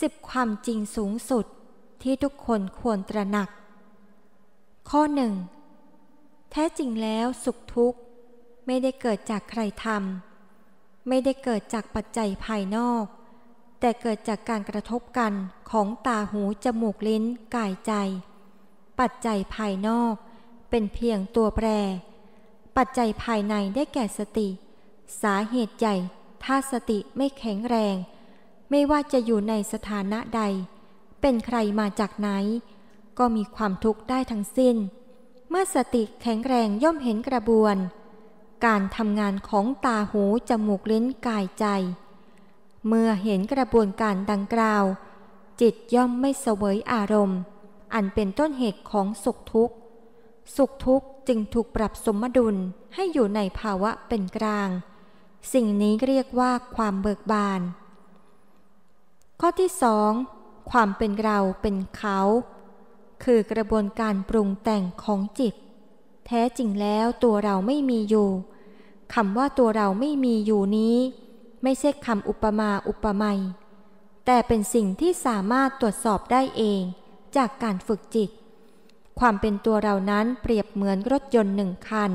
สิบความจริงสูงสุดที่ทุกคนควรตระหนัก ข้อหนึ่งแท้จริงแล้วสุขทุกข์ไม่ได้เกิดจากใครทำไม่ได้เกิดจากปัจจัยภายนอก แต่เกิดจากการกระทบกันของตาหูจมูกลิ้นกายใจ ปัจจัยภายนอกเป็นเพียงตัวแปร ปัจจัยภายในได้แก่สติ สาเหตุใหญ่ ถ้าสติไม่แข็งแรง ไม่ว่าจะอยู่ในสถานะใด เป็นใครมาจากไหน ก็มีความทุกข์ได้ทั้งสิ้น เมื่อสติแข็งแรงย่อมเห็นกระบวน การทำงานของตาหูจมูกลิ้นกายใจ เมื่อเห็นกระบวนการดังกล่าว จิตย่อมไม่เสวยอารมณ์ อันเป็นต้นเหตุของสุขทุกข์ สุขทุกข์จึงถูกปรับสมดุลให้อยู่ในภาวะเป็นกลาง สิ่งนี้เรียกว่าความเบิกบาน ข้อที่สองความเป็นเราเป็นเขา คือกระบวนการปรุงแต่งของจิต แท้จริงแล้วตัวเราไม่มีอยู่คำว่าตัวเราไม่มีอยู่นี้ ไม่ใช่คำอุปมาอุปไมยแต่เป็นสิ่งที่สามารถตรวจสอบได้เอง จากการฝึกจิต ความเป็นตัวเรานั้นเปรียบเหมือนรถยนต์หนึ่งคัน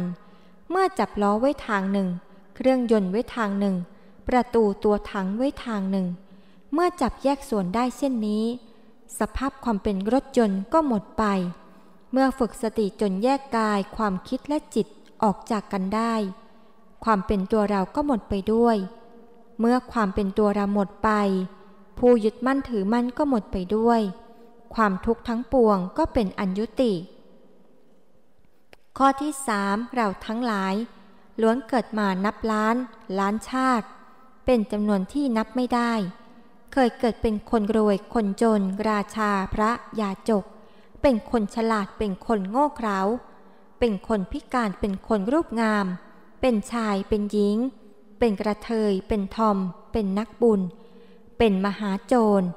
เมื่อจับล้อไว้ทางหนึ่ง เครื่องยนต์ไว้ทางหนึ่ง ประตูตัวถังไว้ทางหนึ่ง เมื่อจับแยกส่วนได้เช่นนี้ สภาพความเป็นรถยนต์ก็หมดไป เมื่อฝึกสติจนแยกกายความคิดและจิตออกจากกันได้ ความเป็นตัวเราก็หมดไปด้วย เมื่อความเป็นตัวเราหมดไป ผู้ยึดมั่นถือมั่นก็หมดไปด้วย ความทุกข์ทั้งปวงก็เป็นอัญยุติ ข้อที่สามเราทั้งหลาย ล้วนเกิดมานับล้าน ล้านชาติ เป็นจำนวนที่นับไม่ได้ เคยเกิดเป็นคนรวยคนจน ราชาพระยาจก เป็นคนฉลาดเป็นคนโง่เขลาเป็นคนพิการเป็นคนรูปงาม เป็นชายเป็นหญิง เป็นกระเทย เป็นทอม เป็นนักบุญ เป็นมหาโจร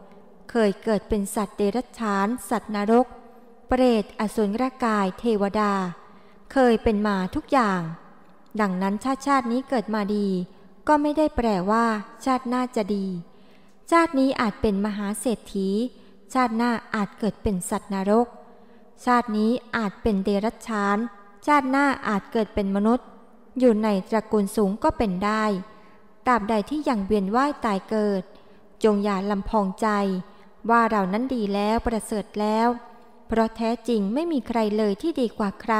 เคยเกิดเป็นสัตว์เดรัจฉาน สัตว์นรก เปรตอสุรกายเทวดา เคยเป็นมาทุกอย่าง ดังนั้นชาติชาตินี้เกิดมาดี ก็ไม่ได้แปลว่า ชาติหน้าจะดี ชาตินี้อาจเป็นมหาเศรษฐี ชาติหน้าอาจเกิดเป็นสัตว์นรก ชาตินี้อาจเป็นเดรัจฉาน ชาติหน้าอาจเกิดเป็นมนุษย์ อยู่ในตระกูลสูงก็เป็นได้ตราบใดที่ยังเวียนว่ายตายเกิด จงอย่าลำพองใจ ว่าเรานั้นดีแล้วประเสริฐแล้ว เพราะแท้จริงไม่มีใครเลยที่ดีกว่าใคร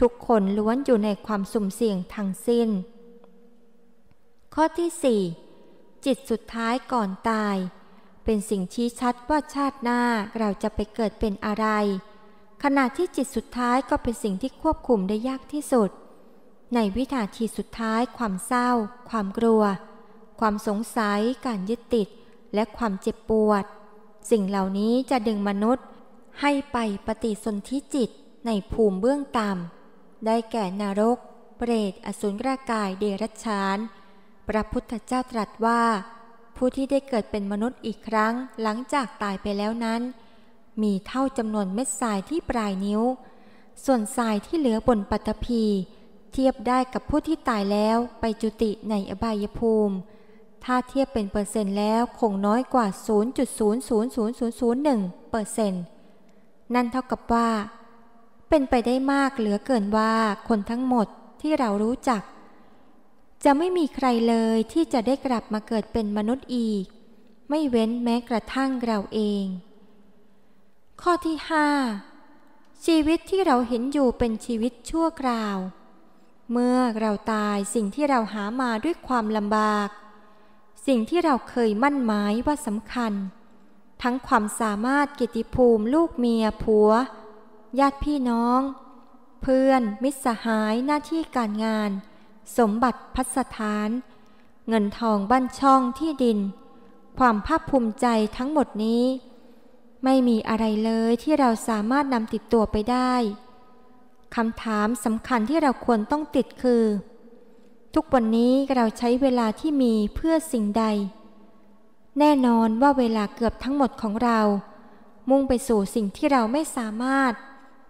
ทุกคนล้วนอยู่ในความสุ่มเสี่ยงทั้งสิ้น ข้อที่สี่ จิตสุดท้ายก่อนตาย เป็นสิ่งชี้ชัดว่าชาติหน้าเราจะไปเกิดเป็นอะไร ขณะที่จิตสุดท้ายก็เป็นสิ่งที่ควบคุมได้ยากที่สุด ในวินาทีสุดท้าย ความเศร้า ความกลัว ความสงสัย การยึดติด และความเจ็บปวด สิ่งเหล่านี้จะดึงมนุษย์ ให้ไปปฏิสนธิจิตในภูมิเบื้องต่ำได้แก่นรก เปรต อสุรกาย เดรัจฉาน พระพุทธเจ้าตรัสว่า ผู้ที่ได้เกิดเป็นมนุษย์อีกครั้งหลังจากตายไปแล้วนั้น มีเท่าจำนวนเม็ดทรายที่ปลายนิ้ว ส่วนทรายที่เหลือบนปัตภีเทียบได้กับผู้ที่ตายแล้วไปจุติในอบายภูมิ ถ้าเทียบเป็นเปอร์เซ็นต์แล้วคงน้อยกว่า 0.00001เปอร์เซ็นต์นั่นเท่ากับว่า เป็นไปได้มากเหลือเกินว่าคนทั้งหมดที่เรารู้จัก จะไม่มีใครเลยที่จะได้กลับมาเกิดเป็นมนุษย์อีก ไม่เว้นแม้กระทั่งเราเอง ข้อที่ห้าชีวิตที่เราเห็นอยู่เป็นชีวิตชั่วคราว เมื่อเราตายสิ่งที่เราหามาด้วยความลำบาก สิ่งที่เราเคยมั่นหมายว่าสำคัญ ทั้งความสามารถกิติภูมิลูกเมียผัว ญาติพี่น้อง เพื่อนมิตรสหายหน้าที่การงาน สมบัติพัสถาน เงินทองบ้านช่องที่ดิน ความภาคภูมิใจทั้งหมดนี้ ไม่มีอะไรเลยที่เราสามารถนำติดตัวไปได้คำถามสำคัญที่เราควรต้องติดคือ ทุกวันนี้เราใช้เวลาที่มีเพื่อสิ่งใด แน่นอนว่าเวลาเกือบทั้งหมดของเรา มุ่งไปสู่สิ่งที่เราไม่สามารถ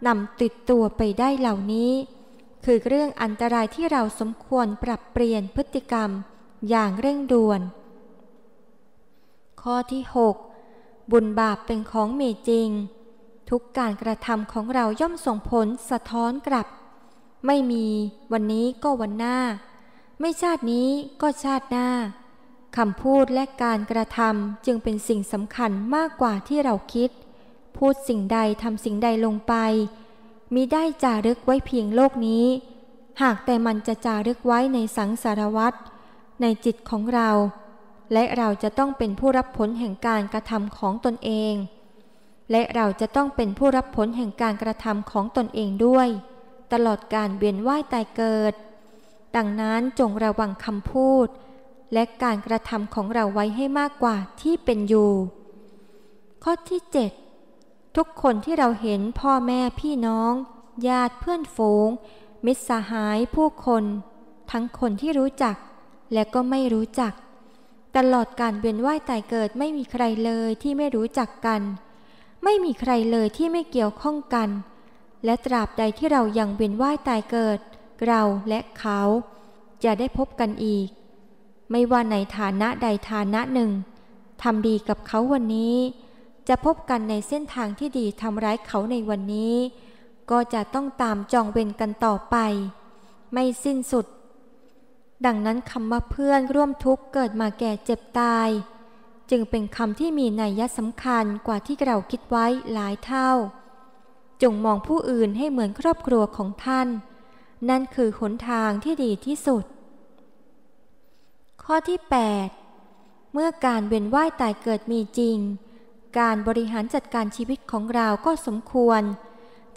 นำติดตัวไปได้เหล่านี้ คือเรื่องอันตรายที่เราสมควรปรับเปลี่ยนพฤติกรรมอย่างเร่งด่วน ข้อที่บุญบาปเป็นของมีจริง ทุกการกระทำของเราย่อมส่งผลสะท้อนกลับ ไม่มีวันนี้ก็วันหน้า ไม่ชาตินี้ก็ชาติหน้าคำพูดและการกระทำจึงเป็นสิ่งสำคัญมากกว่าที่เราคิด พูดสิ่งใดทำสิ่งใดลงไป มิได้จารึกไว้เพียงโลกนี้ หากแต่มันจะจารึกไว้ในสังสารวัตรในจิตของเรา และเราจะต้องเป็นผู้รับผลแห่งการกระทำของตนเอง และเราจะต้องเป็นผู้รับผลแห่งการกระทำของตนเองด้วย ตลอดการเวียนว่ายตายเกิด ดังนั้นจงระวังคำพูด และการกระทำของเราไว้ให้มากกว่าที่เป็นอยู่ ข้อที่ 7 ทุกคนที่เราเห็นพ่อแม่พี่น้อง ญาติเพื่อนฝูง มิตรสหายผู้คน ทั้งคนที่รู้จัก และก็ไม่รู้จัก ตลอดการเวียนว่ายตายเกิดไม่มีใครเลยที่ไม่รู้จักกัน ไม่มีใครเลยที่ไม่เกี่ยวข้องกัน และตราบใดที่เรายังเวียนว่ายตายเกิด เราและเขา จะได้พบกันอีก ไม่ว่าในฐานะใดฐานะหนึ่งทำดีกับเขาวันนี้ จะพบกันในเส้นทางที่ดีทำร้ายเขาในวันนี้ ก็จะต้องตามจองเวรกันต่อไป ไม่สิ้นสุด ดังนั้นคำว่าเพื่อนร่วมทุกข์เกิดมาแก่เจ็บตาย จึงเป็นคำที่มีนัยสำคัญกว่าที่เราคิดไว้หลายเท่า จงมองผู้อื่นให้เหมือนครอบครัวของท่าน นั่นคือหนทางที่ดีที่สุด ข้อที่ 8 เมื่อการเวียนว่ายตายเกิดมีจริง การบริหารจัดการชีวิตของเราก็สมควร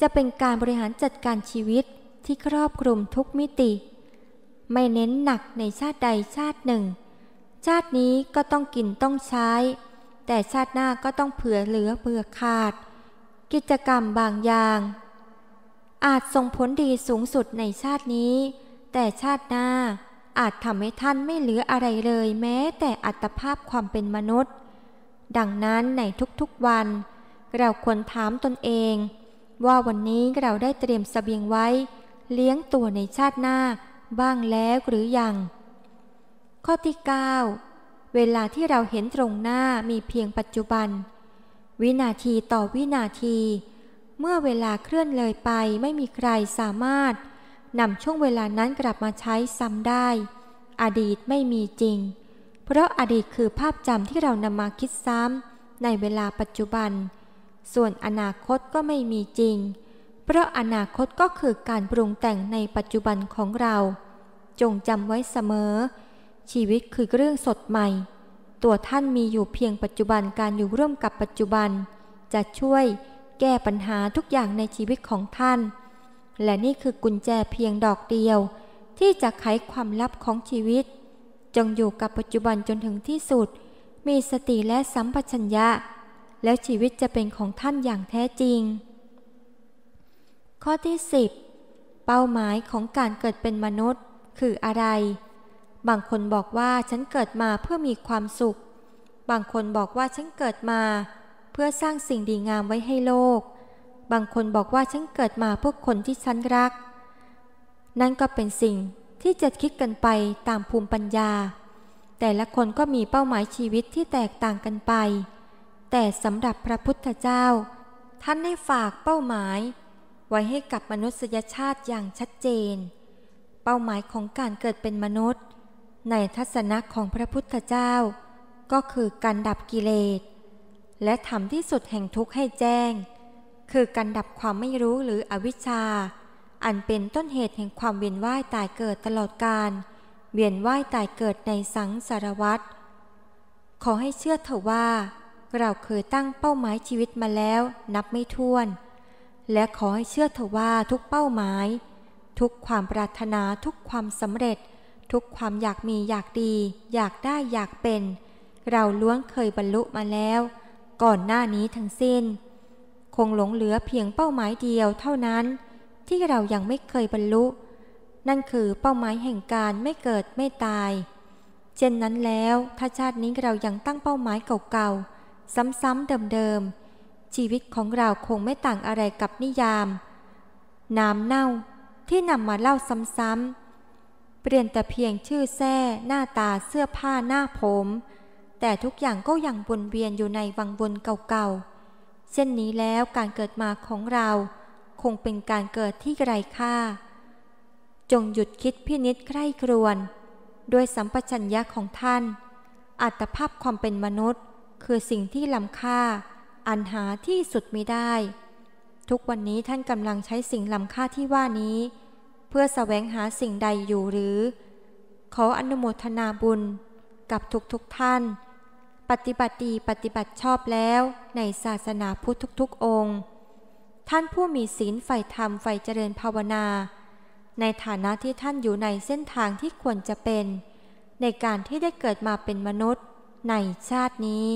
จะเป็นการบริหารจัดการชีวิตที่ครอบคลุมทุกมิติ ไม่เน้นหนักในชาติใดชาติหนึ่ง ชาตินี้ก็ต้องกินต้องใช้ แต่ชาติหน้าก็ต้องเผื่อเหลือเผื่อขาด กิจกรรมบางอย่าง อาจส่งผลดีสูงสุดในชาตินี้ แต่ชาติหน้าอาจทำให้ท่านไม่เหลืออะไรเลยแม้แต่อัตภาพความเป็นมนุษย์ ดังนั้นในทุกๆวัน เราควรถามตนเอง ว่าวันนี้เราได้เตรียมสเสบียงไว้ เลี้ยงตัวในชาติหน้าบ้างแล้วหรือยัง ข้อที่ 9 เวลาที่เราเห็นตรงหน้ามีเพียงปัจจุบัน วินาทีต่อวินาที เมื่อเวลาเคลื่อนเลยไปไม่มีใครสามารถนำช่วงเวลานั้นกลับมาใช้ซ้ำได้ อดีตไม่มีจริง เพราะอดีตคือภาพจำที่เรานำมาคิดซ้ำในเวลาปัจจุบัน ส่วนอนาคตก็ไม่มีจริง เพราะอนาคตก็คือการปรุงแต่งในปัจจุบันของเรา จงจำไว้เสมอ ชีวิตคือเรื่องสดใหม่ ตัวท่านมีอยู่เพียงปัจจุบันการอยู่ร่วมกับปัจจุบัน จะช่วยแก้ปัญหาทุกอย่างในชีวิตของท่าน และนี่คือกุญแจเพียงดอกเดียว ที่จะไขความลับของชีวิต จงอยู่กับปัจจุบันจนถึงที่สุด มีสติและสัมปชัญญะ แล้วชีวิตจะเป็นของท่านอย่างแท้จริง ข้อที่ 10 เป้าหมายของการเกิดเป็นมนุษย์ คืออะไร บางคนบอกว่าฉันเกิดมาเพื่อมีความสุข บางคนบอกว่าฉันเกิดมา เพื่อสร้างสิ่งดีงามไว้ให้โลก บางคนบอกว่าฉันเกิดมาเพื่อคนที่ฉันรัก นั่นก็เป็นสิ่ง ที่จะคิดกันไปตามภูมิปัญญา แต่ละคนก็มีเป้าหมายชีวิตที่แตกต่างกันไป แต่สำหรับพระพุทธเจ้า ท่านได้ฝากเป้าหมาย ไว้ให้กับมนุษยชาติอย่างชัดเจน เป้าหมายของการเกิดเป็นมนุษย์ ในทัศนะของพระพุทธเจ้า ก็คือการดับกิเลส และทำที่สุดแห่งทุกข์ให้แจ้ง คือการดับความไม่รู้หรืออวิชชา อันเป็นต้นเหตุแห่งความเวียนว่ายตายเกิดตลอดกาลเวียนว่ายตายเกิดในสังสารวัตรขอให้เชื่อเถอะว่า เราเคยตั้งเป้าหมายชีวิตมาแล้วนับไม่ถ้วน และขอให้เชื่อเถอะว่าทุกเป้าหมาย ทุกความปรารถนาทุกความสำเร็จ ทุกความอยากมีอยากดี อยากได้อยากเป็น เราล้วนเคยบรรลุมาแล้ว ก่อนหน้านี้ทั้งสิ้น คงหลงเหลือเพียงเป้าหมายเดียวเท่านั้น ที่เรายังไม่เคยบรรลุ นั่นคือเป้าหมายแห่งการไม่เกิดไม่ตาย เช่นนั้นแล้วถ้าชาตินี้เรายังตั้งเป้าหมายเก่าๆ ซ้ำๆเดิมๆ ชีวิตของเราคงไม่ต่างอะไรกับนิยาม น้ำเน่าที่นำมาเล่าซ้ำๆ เปลี่ยนแต่เพียงชื่อแท้หน้าตาเสื้อผ้าหน้าผม แต่ทุกอย่างก็ยังวนเวียนอยู่ในวังวนเก่าๆ เช่นนี้แล้วการเกิดมาของเรา คงเป็นการเกิดที่ไร้ค่า จงหยุดคิดพินิษใคร่ครวญด้วยสัมปชัญญะของท่าน อัตภาพความเป็นมนุษย์ คือสิ่งที่ล้ำค่า อันหาที่สุดไม่ได้ ทุกวันนี้ท่านกำลังใช้สิ่งล้ำค่าที่ว่านี้ เพื่อแสวงหาสิ่งใดอยู่หรือ ขออนุโมทนาบุญกับทุกๆทท่าน ปฏิบัติดีปฏิบัติชอบแล้วในศาสนาพุทธทุกๆองค์ ท่านผู้มีศีลใฝ่ธรรมใฝ่เจริญภาวนา ในฐานะที่ท่านอยู่ในเส้นทางที่ควรจะเป็น ในการที่ได้เกิดมาเป็นมนุษย์ในชาตินี้